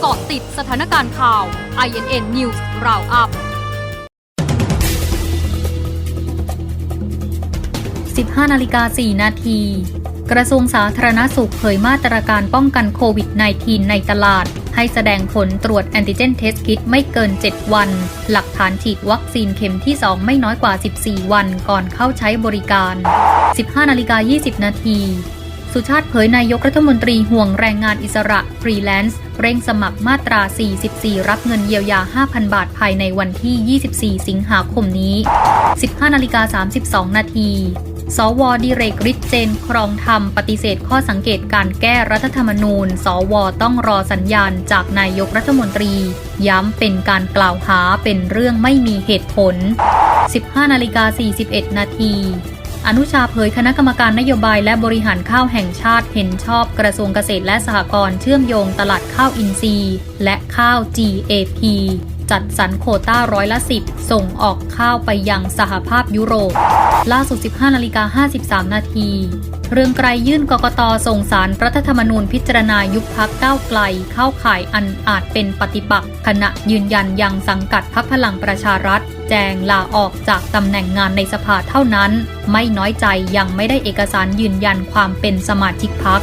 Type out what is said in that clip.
เกาะติดสถานการณ์ข่าว INN News Roundup 15นาฬิกา4นาที กระทรวงสาธารณสุขเผยมาตรการป้องกันโควิด -19 ในตลาด ให้แสดงผลตรวจแอนติเจนเทสคิดไม่เกิน 7 วัน หลักฐานฉีดวัคซีนเข็มที่ 2 ไม่น้อยกว่า 14 วันก่อนเข้าใช้บริการ 15นาฬิกา20 นาที สุชาติเผยนายกรัฐมนตรีห่วงแรงงานอิสระ ฟรีแลนซ์ เร่งสมัครมาตรา 44 รับเงินเยียวยา 5,000 บาทภายในวันที่ 24 สิงหาคมนี้ 15นาฬิกา32 นาทีสวดิเรกฤทธิ์เจนครองธรรมปฏิเสธข้อสังเกตการแก้รัฐธรรมนูญ สวต้องรอสัญญาณจากนายกรัฐมนตรี ย้ำเป็นการกล่าวหาเป็นเรื่องไม่มีเหตุผล 15นาฬิกา41 นาที อนุชาเผยคณะกรรมการนโยบายและบริหารข้าวแห่งชาติเห็นชอบกระทรวงเกษตรและสหกรณ์เชื่อมโยงตลาดข้าวอินทรีย์ และข้าว GAP จัดสรรโควต้าร้อยละ 10 ส่งออกข้าวไปยังสหภาพยุโรป ล่าสุด 15นาฬิกา53 นาที เรื่องไกรยื่นกกตส่งสารรัฐธรรมนูญพิจารณายุบพักก้าวไกลเข้าข่ายอันอาจเป็นปฏิปักษ์ขณะยืนยันยังสังกัดพักพลังประชารัฐ แจงลาออกจากตำแหน่งงานในสภาเท่านั้น ไม่น้อยใจยังไม่ได้เอกสารยืนยันความเป็นสมาชิกพัก